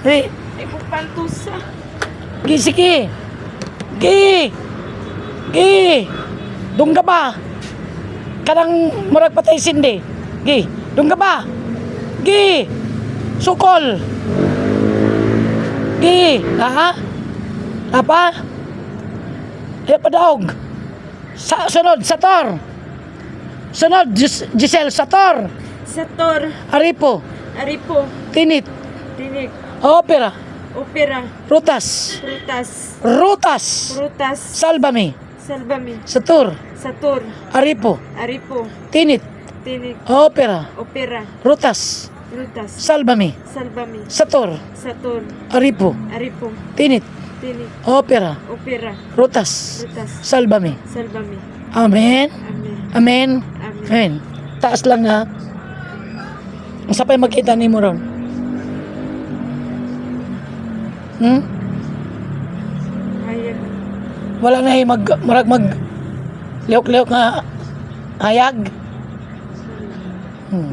Hey, Iko pantusa. gi sige. Gi. Gi. Dungga ba? Kanang murag patay sindi. Gi. Dungga ba? Gi. Sukol. Gi. Ha? Apa? Hey, padaog. Sa sunod, Sator. Sunod, Gis- Giselle, Sator. Sator. Aripo. Aripo. Tinit. Tinik. Opera. Opera. Rutas. Frutas. Rutas. Frutas. Salbami. Salbami. Satur. Satur. Aripo. Aripo. Tinit. Tinik. Opera. Opera. Rutas. Frutas. Salbami. Salbami. Satur. Satur. Aripo. Aripo. Tinit. Tinik. Opera. Opera. Rutas. Frutas. Salbami. Salbami. Amen. Amen. Amen. Amen. Amen. Taas lang ha. Ang sapay makita ni mo ron. Hmm? Hayag. Wala na eh, mag, marag mag, liok-liok nga hayag. Hmm.